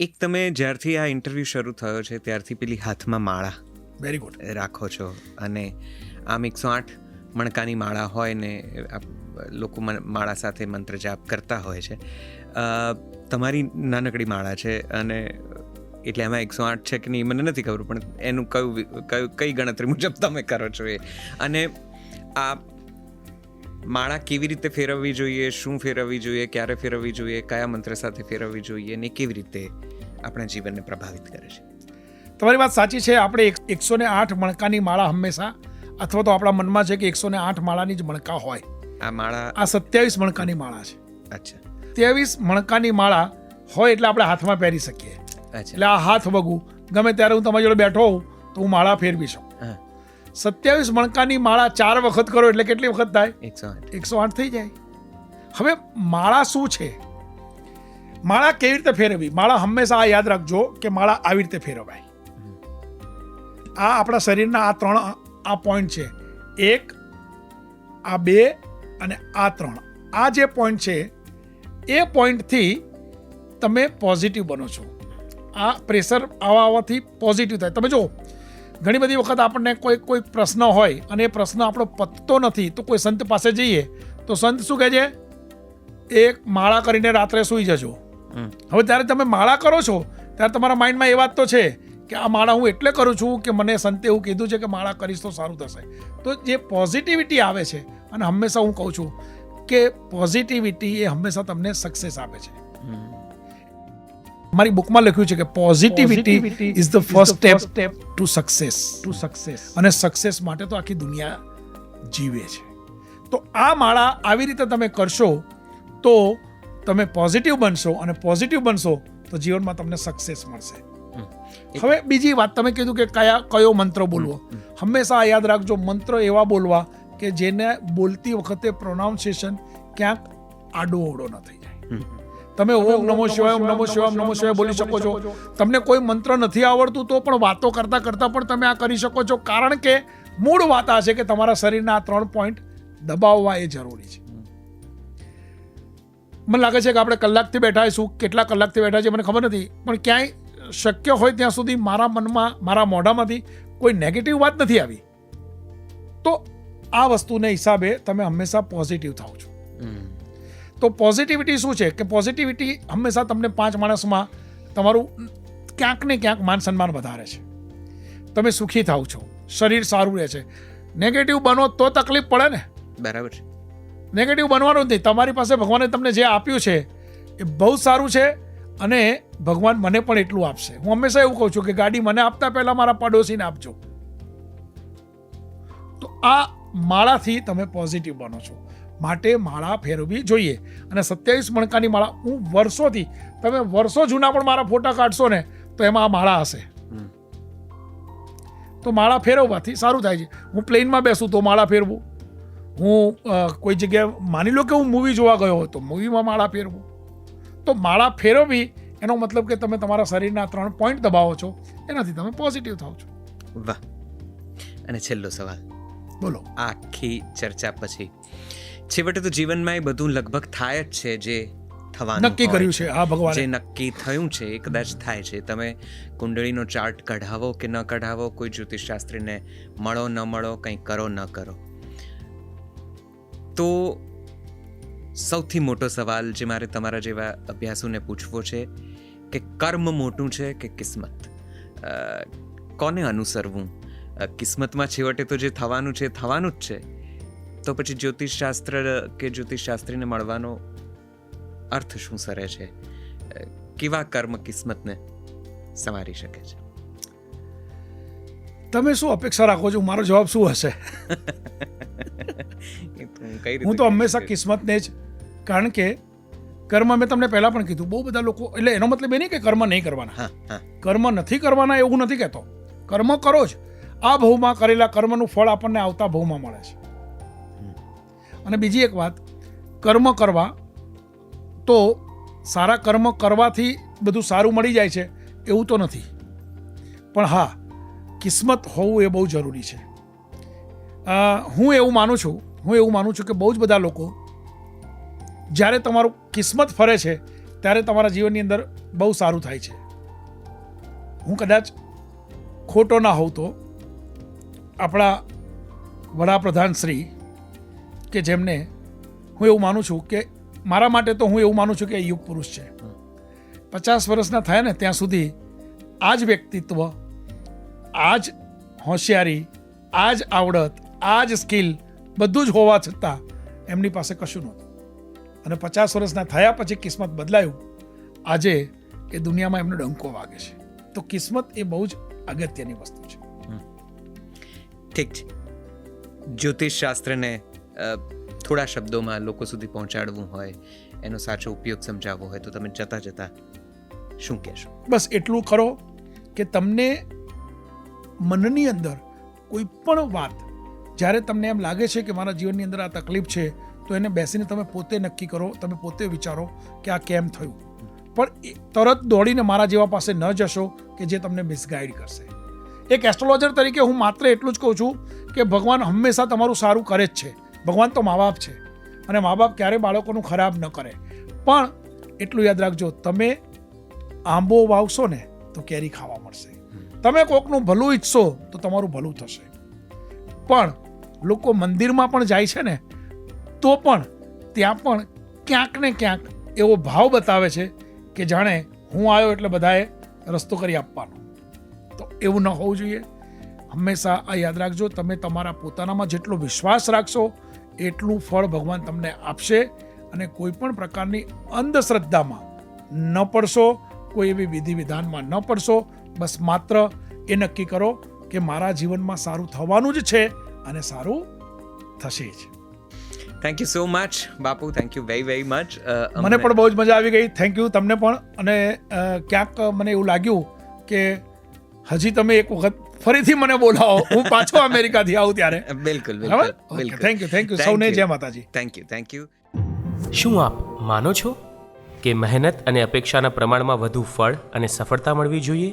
એક તમે જ્યારથી આ ઇન્ટરવ્યૂ શરૂ થયો છે ત્યારથી પેલી હાથમાં માળા વેરી ગુડ રાખો છો. અને આમ એકસો આઠ મણકાની માળા હોય ને લોકો માળા સાથે મંત્ર જાપ કરતા હોય છે. તમારી નાનકડી માળા છે અને એટલે એમાં એકસો આઠ છે કે નહીં મને નથી ખબર પણ એનું કયું કયું કઈ ગણતરી મુજબ તમે કરો છો એ. અને આ માળા કેવી રીતે ફેરવવી જોઈએ શું ફેરવવી જોઈએ ક્યારે ફેરવવી જોઈએ કયા મંત્ર સાથે ફેરવવી જોઈએ ને કેવી રીતે આપણા જીવનને પ્રભાવિત કરે છે. તમારી વાત સાચી છે આપણે એક- એકસો ને આઠ મણકાની માળા હંમેશા અથવા તો આપણા મનમાં છે કે એકસો ને આઠ માળાની જ મણકા હોય. આ માળા આ સત્યાવીસ મણકાની માળા છે. અચ્છા. ત્રેવીસ મણકાની માળા હોય એટલે આપણે હાથમાં પહેરી શકીએ. અચ્છા. એટલે આ હાથ વગું ગમે ત્યારે હું તમારી જોડે બેઠો હોઉં તો હું માળા ફેરવી શકું. સત્યાવીસ મણકાની માળા ચાર વખત કરો એટલે કેટલી વખત થાય? એકસો આઠ થઈ જાય. હવે માળા શું છે? માળા કેવી રીતે ફેરવવી? માળા હંમેશા આ યાદ રાખજો કે માળા આવી રીતે ફેરવાય. આ આપણા શરીરના આ ત્રણ આ પોઈન્ટ છે. એક, આ બે અને આ ત્રણ. આ જે પોઈન્ટ છે, એ પોઈન્ટથી તમે પોઝિટિવ બનો છો. આ પ્રેશર આવા આવવાથી પોઝિટિવ થાય. તમે જો ઘણી બધી વખત આપણને કોઈ કોઈ પ્રશ્ન હોય અને એ પ્રશ્ન આપણો પતતો નથી, તો કોઈ સંત પાસે જઈએ, તો સંત શું કહે છે? એક માળા કરીને રાત્રે સૂઈ જજો. હવે જ્યારે તમે માળા કરો છો ત્યારે તમારા માઇન્ડમાં એ વાત તો છે કે આ માળા હું એટલે કરું છું કે મને સંતે એવું કીધું છે કે માળા કરીશ તો સારું થશે. તો જે પોઝિટિવિટી આવે છે અને હંમેશા હું કહું છું કે પોઝિટિવિટી એ હંમેશા તમને સક્સેસ આપે છે. મારી બુકમાં લખ્યું છે કે positivity is the first step to success to success અને સક્સેસ માટે તો આખી દુનિયા જીવે છે. તો આ માળા આવી રીતે તમે કરશો તો તમે પોઝિટિવ બનશો અને પોઝિટિવ બનશો તો જીવનમાં તમને સક્સેસ મળશે. હવે બીજી વાત તમે કીધું કે કયા કયો મંત્ર બોલવો? હંમેશા યાદ રાખજો મંત્ર એવા બોલવા કે જેને બોલતી વખતે પ્રોનાઉન્સિએશન ક્યાંક આડો અવડો ન થઈ જાય. તમે ઓમ નમો શિવાય ઓમ નમો શિવાય નમો શિવાય બોલી શકો છો. તમને કોઈ મંત્ર નથી આવડતું તો પણ વાતો કરતા કરતા પણ તમે આ કરી શકો છો. કારણ કે મૂળ વાત આ છે કે તમારા શરીરના આ ત્રણ પોઈન્ટ દબાવવા એ જરૂરી છે. મને લાગે છે કે આપણે કલાકથી બેઠા છું કેટલા કલાકથી બેઠા છે મને ખબર નથી. પણ ક્યાંય શક્ય હોય ત્યાં સુધી મારા મનમાં, મારા મોઢામાંથી કોઈ નેગેટિવ વાત નથી આવી. તો આ વસ્તુને હિસાબે તમે હંમેશા પોઝિટિવ થાઓ છો. તો પોઝિટિવિટી શું છે? કે પોઝિટિવિટી હંમેશા તમને પાંચ માણસમાં તમારું ક્યાંક ને ક્યાંક માન સન્માન વધારે છે. તમે સુખી થાવ છો. શરીર સારું રહે છે. નેગેટિવ બનો તો તકલીફ પડે ને. બરાબર છે. નેગેટિવ બનવાનું નથી. તમારી પાસે ભગવાને તમને જે આપ્યું છે એ બહુ જ સારું છે અને ભગવાન મને પણ એટલું આપશે. હું હંમેશા એવું કહું છું કે ગાડી મને આપતા પહેલાં મારા પડોશીને આપજો. તો આ માળાથી તમે પોઝિટિવ બનો છો. માટે માળા ફેરવવી જોઈએ. અને સત્યાવીસ મણકાની માળા હું વર્ષોથી તમે વર્ષો જૂના પણ મારા ફોટા કાઢશો ને તો એમાં આ માળા હશે. તો માળા ફેરવવાથી સારું થાય છે. હું પ્લેનમાં બેસું તો માળા ફેરવું. હું કોઈ જગ્યાએ માની લો કે હું મૂવી જોવા ગયો હતો મૂવીમાં માળા ફેરવું. તો માળા ફેરવવી એનો મતલબ કે તમે તમારા શરીરના ત્રણ પોઈન્ટ દબાવો છો એનાથી તમે પોઝિટિવ થાવ છો. વાહ. અને છેલ્લો સવાલ. બોલો. આખી ચર્ચા પછી. છેવટે તો જીવનમાં એ બધું લગભગ થાય જ છે જે થવાનું નક્કી કર્યું છે જે ભગવાને. નક્કી થયું છે એ કદાચ થાય છે. તમે કુંડળીનો ચાર્ટ કઢાવો કે ન કઢાવો કોઈ જ્યોતિષશાસ્ત્રીને મળો ન મળો કંઈ કરો ન કરો. તો સૌથી મોટો સવાલ જે મારે તમારા જેવા અભ્યાસુને પૂછવો છે કે કર્મ મોટું છે કે કિસ્મત? કોને અનુસરવું? કિસ્મતમાં છેવટે તો જે થવાનું છે થવાનું જ છે. તો પછી જ્યોતિષશાસ્ત્ર કે જ્યોતિષશાસ્ત્રીને મળવાનો અર્થ શું સરે છે? કેવા કર્મ કિસ્મતને સંવારી શકે છે? તમે શું અપેક્ષા રાખો છો? મારો જવાબ શું હશે? હું તો હંમેશા કિસ્મતને જ કારણ કે કર્મ મેં તમને પહેલાં પણ કીધું બહુ બધા લોકો એટલે એનો મતલબ એ નહીં કે કર્મ નહીં કરવાના. કર્મ નથી કરવાના એવું નથી કહેતો. કર્મ કરો જ. આ ભવમાં કરેલા કર્મનું ફળ આપણને આવતા ભવમાં મળે છે. અને બીજી એક વાત કર્મ કરવા તો સારા કર્મ કરવાથી બધું સારું મળી જાય છે એવું તો નથી. પણ હા કિસ્મત હોવું એ બહુ જરૂરી છે. હું એવું માનું છું, હું એવું માનું છું કે બહુ જ બધા લોકો જ્યારે તમારું કિસ્મત ફરે છે, ત્યારે તમારા જીવનની અંદર બહુ સારું થાય છે. હું કદાચ ખોટો ના હોઉં તો આપણા વડાપ્રધાન શ્રી કે જેમને હું એવું માનું છું કે મારા માટે તો હું એવું માનું છું કે યુગ પુરુષ છે. પચાસ વર્ષના થયા ને ત્યાં સુધી આ જ વ્યક્તિત્વ આ જ હોશિયારી આ જ આવડત આ જ સ્કિલ બધું જ હોવા છતાં એમની પાસે કશું નહોતું. અને પચાસ વર્ષના થયા પછી કિસ્મત બદલાયું. આજે એ દુનિયામાં એમનો ડંકો વાગે છે. તો કિસ્મત એ બહુ જ અગત્યની વસ્તુ છે. ઠીક છે. જ્યોતિષ શાસ્ત્રને થોડા શબ્દોમાં લોકો સુધી પહોંચાડવું હોય એનો સાચો ઉપયોગ સમજાવવો હોય તો તમે જતા જતા શું કહેશો? બસ એટલું કરો કે તમને મનની અંદર કોઈ પણ વાત, જ્યારે તમને એમ લાગે છે કે મારા જીવનની અંદર આ તકલીફ છે, તો એને બેસીને તમે પોતે નક્કી કરો, તમે પોતે વિચારો કે આ કેમ થયું. પણ એ તરત દોડીને મારા જેવા પાસે ન જશો કે જે તમને મિસગાઈડ કરશે. એક એસ્ટ્રોલોજર તરીકે હું માત્ર એટલું જ કહું છું કે ભગવાન હંમેશા તમારું સારું કરે જ છે. ભગવાન તો મા બાપ છે અને મા બાપ ક્યારેય બાળકોનું ખરાબ ન કરે. પણ એટલું યાદ રાખજો, તમે આંબો વાવશો ને તો કેરી ખાવા મળશે. તમે કોકનું ભલું ઈચ્છશો તો તમારું ભલું થશે. પણ લોકો મંદિરમાં પણ જાય છે ને, તો પણ ત્યાં પણ ક્યાંક ને ક્યાંક એવો ભાવ બતાવે છે કે જાણે હું આવ્યો એટલે બધાએ રસ્તો કરી આપવાનો. તો એવું ન હોવું જોઈએ. હંમેશા આ યાદ રાખજો, તમે તમારા પોતાનામાં જેટલો વિશ્વાસ રાખશો, એટલું ફળ ભગવાન તમને આપશે અને કોઈ પણ પ્રકારની અંધશ્રદ્ધામાં ન પડશો, કોઈ એવી વિધિ વિધાનમાં ન પડશો બસ માત્ર એ નક્કી કરો કે મારા જીવનમાં સારું થવાનું જ છે અને સારું થશે જ. Thank you so much Bapu. Thank you very very much મને પણ બહુ જ મજા આવી ગઈ. થેન્ક યુ તમને પણ. અને ક્યાંક મને એવું લાગ્યું કે હજી તમે એક વખત ફરીથી મને બોલાવો. હું પાછો અમેરિકાથી આવું ત્યારે. બિલકુલ બિલકુલ થેન્ક યુ થેન્ક યુ સૌને જય માતાજી. થેન્ક યુ થેન્ક યુ શું આપ માનો છો કે મહેનત અને અપેક્ષાના પ્રમાણમાં વધુ ફળ અને સફળતા મળવી જોઈએ?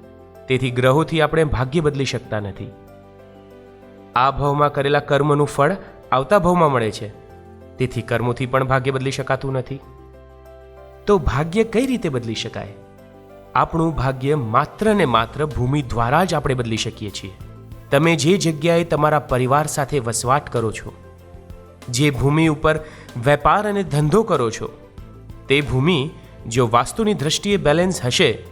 તેથી ગ્રહોથી આપણે ભાગ્ય બદલી શકતા નથી. આ ભાવમાં કરેલા કર્મનું ફળ આવતા ભાવમાં મળે છે. તેથી કર્મોથી પણ ભાગ્ય બદલી શકાતું નથી. તો ભાગ્ય કઈ રીતે બદલી શકાય? આપણું ભાગ્ય માત્ર ને માત્ર ભૂમિ દ્વારા જ આપણે બદલી શકીએ છીએ. તમે જે જગ્યાએ તમારા પરિવાર સાથે વસવાટ કરો છો, જે ભૂમિ ઉપર વેપાર અને ધંધો કરો છો, તે ભૂમિ જો વાસ્તુની દ્રષ્ટિએ બેલેન્સ હશે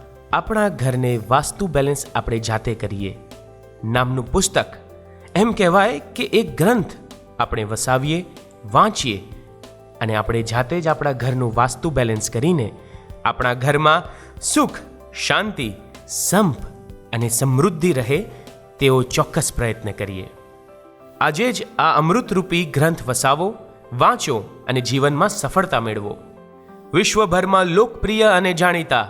આપણા ઘરને વાસ્તુ બેલેન્સ આપણે જાતે કરીએ. નામનું પુસ્તક એમ કહેવાય કે એક ગ્રંથ આપણે વસાવીએ, વાંચીએ અને આપણે જાતે જ આપણા ઘરનું વાસ્તુ બેલેન્સ કરીને આપણા ઘરમાં સુખ, શાંતિ, સંપ અને સમૃદ્ધિ રહે તેવો ચોક્કસ પ્રયત્ન કરીએ. આજે જ આ અમૃતરૂપી ગ્રંથ વસાવો, વાંચો અને જીવનમાં સફળતા મેળવો. વિશ્વભરમાં લોકપ્રિય અને જાણીતા